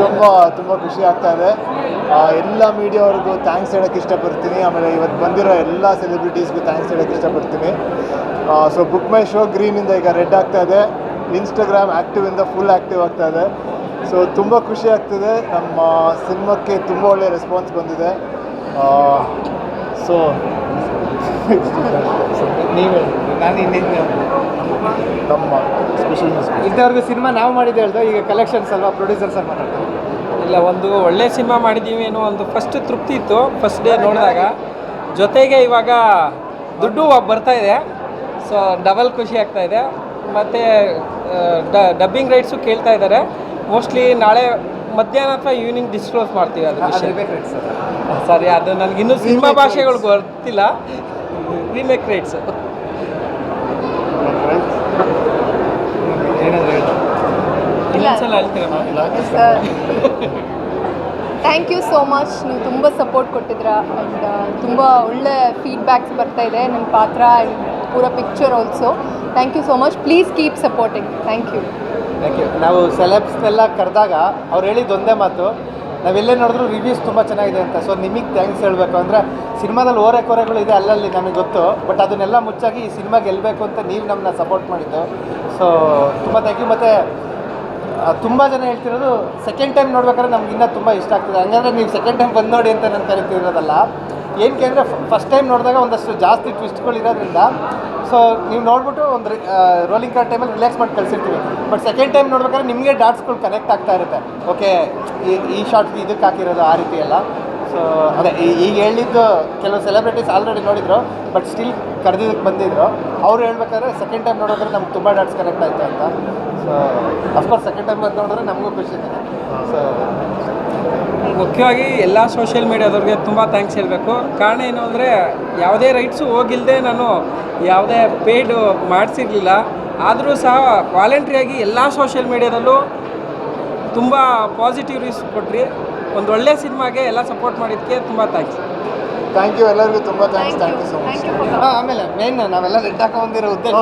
ತುಂಬ ತುಂಬ ಖುಷಿ ಆಗ್ತಾ ಇದೆ. ಎಲ್ಲ ಮೀಡಿಯಾವ್ರಿಗೂ ಥ್ಯಾಂಕ್ಸ್ ಹೇಳೋಕ್ಕೆ ಇಷ್ಟಪಡ್ತೀನಿ. ಆಮೇಲೆ ಇವತ್ತು ಬಂದಿರೋ ಎಲ್ಲ ಸೆಲೆಬ್ರಿಟೀಸ್ಗೂ ಥ್ಯಾಂಕ್ಸ್ ಹೇಳೋಕ್ಕೆ ಇಷ್ಟಪಡ್ತೀನಿ. ಸೊ ಬುಕ್ ಮೈ ಶೋ ಗ್ರೀನಿಂದ ಈಗ ರೆಡ್ ಆಗ್ತಾ ಇದೆ. ಇನ್ಸ್ಟಾಗ್ರಾಮ್ ಆ್ಯಕ್ಟಿವಿಂದ ಫುಲ್ ಆ್ಯಕ್ಟಿವ್ ಆಗ್ತಾ ಇದೆ. ಸೊ ತುಂಬ ಖುಷಿ ಆಗ್ತಿದೆ. ನಮ್ಮ ಸಿನಿಮಾಕ್ಕೆ ತುಂಬ ಒಳ್ಳೆಯ ರೆಸ್ಪಾನ್ಸ್ ಬಂದಿದೆ. ಸೊ ನೀವೇ ನಾನು ಇನ್ನೇನು ನಮ್ಮ ನ್ಯೂಸ್ ಸಿನಿಮಾ ನಾವು ಮಾಡಿದ್ದೆ ಹೇಳ್ದೆ ಈಗ ಕಲೆಕ್ಷನ್ಸ್ ಅಲ್ವಾ? ಪ್ರೊಡ್ಯೂಸರ್ಸ್ ಅಲ್ಲಿ ಮಾತಾಡ್ತಾರೆ ಇಲ್ಲ ಒಂದು ಒಳ್ಳೆ ಸಿನಿಮಾ ಮಾಡಿದ್ದೀವಿ ಏನೋ ಒಂದು ಫಸ್ಟ್ ತೃಪ್ತಿ ಇತ್ತು ಫಸ್ಟ್ ಡೇ ನೋಡಿದಾಗ. ಜೊತೆಗೆ ಇವಾಗ ದುಡ್ಡು ಬರ್ತಾ ಇದೆ. ಸೊ ಡಬಲ್ ಖುಷಿ ಆಗ್ತಾ ಇದೆ. ಮತ್ತು ಡಬ್ಬಿಂಗ್ ರೈಟ್ಸು ಕೇಳ್ತಾ ಇದ್ದಾರೆ ಮೋಸ್ಟ್ಲಿ ನಾಳೆ ಮಧ್ಯಾಹ್ನ ಅಥವಾ ಈವ್ನಿಂಗ್ ಡಿಸ್ಕ್ಲೋಸ್ ಮಾಡ್ತೀವಿ ಅದು ವಿಷಯ. ಸರಿ. ಸಾರಿ ಅದು ನನಗಿನ್ನೂ ಸಿನಿಮಾ ಭಾಷೆಗಳು ಗೊತ್ತಿಲ್ಲ remake rights thank you so much ನೀವು ತುಂಬ ಸಪೋರ್ಟ್ ಕೊಟ್ಟಿದ್ರ ಆ್ಯಂಡ್ ತುಂಬ ಒಳ್ಳೆ ಫೀಡ್ಬ್ಯಾಕ್ಸ್ ಬರ್ತಾ ಇದೆ ನಿಮ್ಮ ಪಾತ್ರ ಆ್ಯಂಡ್ ಪೂರ picture also thank you so much please keep supporting thank you thank you ನಾವು ಸೆಲೆಬ್ಸ್ನೆಲ್ಲ ಕರೆದಾಗ ಅವ್ರು ಹೇಳಿದ್ದು ಒಂದೇ ಮಾತು. ನಾವೆಲ್ಲೇ ನೋಡಿದ್ರು ರಿವ್ಯೂಸ್ ತುಂಬ ಚೆನ್ನಾಗಿದೆ ಅಂತ. ಸೊ ನಿಮಗೆ ಥ್ಯಾಂಕ್ಸ್ ಹೇಳಬೇಕು. ಅಂದರೆ ಸಿನಿಮಾದಲ್ಲಿ ಓರೆ ಕೊರೆಗಳು ಇದೆ ಅಲ್ಲಲ್ಲಿ ನಮಗೆ ಗೊತ್ತು. ಬಟ್ ಅದನ್ನೆಲ್ಲ ಮುಚ್ಚಾಗಿ ಈ ಸಿನಿಮಾ ಗೆಲ್ಲಬೇಕು ಅಂತ ನೀವು ನಮ್ಮನ್ನ ಸಪೋರ್ಟ್ ಮಾಡಿದ್ದು. ಸೊ ತುಂಬ ಥ್ಯಾಂಕ್ ಯು ಮತ್ತು ತುಂಬ ಜನ ಹೇಳ್ತಿರೋದು ಸೆಕೆಂಡ್ ಟೈಮ್ ನೋಡ್ಬೇಕಾದ್ರೆ ನಮ್ಗೆ ಇನ್ನೂ ತುಂಬ ಇಷ್ಟ ಆಗ್ತದೆ. ಹಂಗಂದ್ರೆ ನೀವು ಸೆಕೆಂಡ್ ಟೈಮ್ ಬಂದು ನೋಡಿ ಅಂತ ನಾನು ಕರಿತಿರೋದಲ್ಲ. ಏನಕ್ಕೆ ಅಂದರೆ ಫಸ್ಟ್ ಟೈಮ್ ನೋಡಿದಾಗ ಒಂದಷ್ಟು ಜಾಸ್ತಿ ಟ್ವಿಸ್ಟ್ಗಳು ಇರೋದ್ರಿಂದ. ಸೊ ನೀವು ನೋಡ್ಬಿಟ್ಟು ಒಂದು ರೋಲಿಂಗ್ ಕಾರ್ಡ್ ಟೈಮಲ್ಲಿ ರಿಲ್ಯಾಕ್ಸ್ ಮಾಡಿ ಕಳಿಸಿರ್ತೀವಿ. ಬಟ್ ಸೆಕೆಂಡ್ ಟೈಮ್ ನೋಡ್ಬೇಕಾದ್ರೆ ನಿಮಗೆ ಡಾಟ್ಸ್ಗಳು ಕನೆಕ್ಟ್ ಆಗ್ತಾ ಇರುತ್ತೆ. ಓಕೆ ಈ ಶಾರ್ಟ್ಗೆ ಇದಕ್ಕೆ ಹಾಕಿರೋದು ಆ ರೀತಿ ಎಲ್ಲ. ಸೊ ಅದೇ ಈಗ ಹೇಳಿದ್ದು ಕೆಲವು ಸೆಲೆಬ್ರಿಟೀಸ್ ಆಲ್ರೆಡಿ ನೋಡಿದ್ರು ಬಟ್ ಸ್ಟಿಲ್ ಕರೆದಿದ್ದಕ್ಕೆ ಬಂದಿದ್ರು. ಅವ್ರು ಹೇಳ್ಬೇಕಾದ್ರೆ ಸೆಕೆಂಡ್ ಟೈಮ್ ನೋಡೋದ್ರೆ ನಮ್ಗೆ ತುಂಬ ಡಾಟ್ಸ್ ಕನೆಕ್ಟ್ ಆಯಿತು ಅಂತ. ಸೊ ಅಫ್ಕೋರ್ಸ್ ಸೆಕೆಂಡ್ ಟೈಮ್ ಬಂದು ನೋಡಿದ್ರೆ ನಮಗೂ ಖುಷಿ ಇದೆ. ಸೊ ಮುಖ್ಯವಾಗಿ ಎಲ್ಲ ಸೋಷಿಯಲ್ ಮೀಡಿಯಾದವ್ರಿಗೆ ತುಂಬ ಥ್ಯಾಂಕ್ಸ್ ಹೇಳಬೇಕು. ಕಾರಣ ಏನು ಅಂದರೆ, ಯಾವುದೇ ರೈಟ್ಸು ಹೋಗಿಲ್ಲದೆ ನಾನು ಯಾವುದೇ ಪೇಯ್ಡ್ ಮಾಡಿಸಿರ್ಲಿಲ್ಲ. ಆದರೂ ಸಹ ವಾಲಂಟ್ರಿಯಾಗಿ ಎಲ್ಲ ಸೋಷಿಯಲ್ ಮೀಡಿಯಾದಲ್ಲೂ ತುಂಬ ಪಾಸಿಟಿವ್ ರೀಸ್ ಕೊಟ್ರಿ. ಒಂದು ಒಳ್ಳೆ ಸಿನಿಮಾಗೆ ಎಲ್ಲ ಸಪೋರ್ಟ್ ಮಾಡಿದ್ದಕ್ಕೆ ತುಂಬ ಥ್ಯಾಂಕ್ಸ್ ಥ್ಯಾಂಕ್ ಯು ಎಲ್ಲರಿಗೂ ತುಂಬ thanks thank you so much ಹಾಂ ಆಮೇಲೆ ಮೇನ್ ನಾವೆಲ್ಲ ರೆಡ್ ಹಾಕೊಂಡಿರೋ ಉದ್ದೇಶ.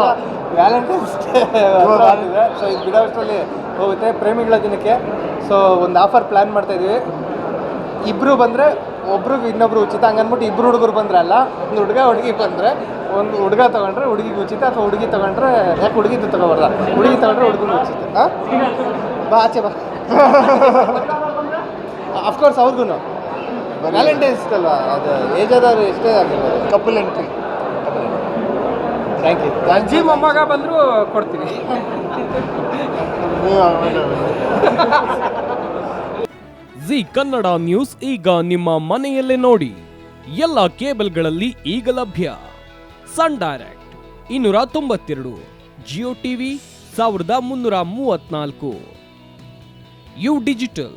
ವ್ಯಾಲೆಂಟೈನ್ಸ್ ಡೇ ಸೊ ಇದು ಬಿಡೋಷ್ಟರಲ್ಲಿ ಹೋಗುತ್ತೆ ಪ್ರೇಮಿಗಳ ದಿನಕ್ಕೆ. ಸೊ ಒಂದು ಆಫರ್ ಪ್ಲ್ಯಾನ್ ಮಾಡ್ತಾ ಇದ್ದೀವಿ ಇಬ್ಬರು ಬಂದರೆ ಒಬ್ರು ಇನ್ನೊಬ್ರು ಉಚಿತ. ಹಂಗನ್ಬಿಟ್ಟು ಇಬ್ಬರು ಹುಡುಗರು ಬಂದ್ರೆ ಅಲ್ಲ ಒಂದು ಹುಡುಗ ಹುಡುಗಿ ಬಂದರೆ ಒಂದು ಹುಡುಗ ತೊಗೊಂಡ್ರೆ ಹುಡುಗಿಗೆ ಉಚಿತ ಅಥವಾ ಹುಡುಗಿ ತೊಗೊಂಡ್ರೆ ಯಾಕೆ ಹುಡುಗಿದ್ದು ತೊಗೊಬಾರ್ದ? ಹುಡುಗಿ ತೊಗೊಂಡ್ರೆ ಹುಡುಗನ ಉಚಿತ. ಹಾಂ? ಬಾ ಆಚೆ ಬಾ. ಅಫ್ಕೋರ್ಸ್ ಅವ್ರಿಗೂ ವ್ಯಾಲೆಂಟೈನ್ಸ್ ಅಲ್ವಾ? ಅದು ಏಜ್ ಆದವ್ರು ಎಷ್ಟೇ ಆಗಿರ್ಬೋದು. ಕಪಲ್ ಎಂಟ್ರಿ ಥ್ಯಾಂಕ್ ಯು ಅಜ್ಜಿ ಮೊಮ್ಮಗ ಬಂದರೂ ಕೊಡ್ತೀನಿ ಜಿ ಕನ್ನಡ ನ್ಯೂಸ್ ಈಗ ನಿಮ್ಮ ಮನೆಯಲ್ಲೇ ನೋಡಿ. ಎಲ್ಲ ಕೇಬಲ್ಗಳಲ್ಲಿ ಈಗ ಲಭ್ಯ. ಸನ್ ಡೈರೆಕ್ಟ್ ಇನ್ನೂರ ತೊಂಬತ್ತೆರಡು ಜಿಯೋ ಟಿವಿ ಸಾವಿರದ ಮುನ್ನೂರ ಮೂವತ್ನಾಲ್ಕು ಯು ಡಿಜಿಟಲ್.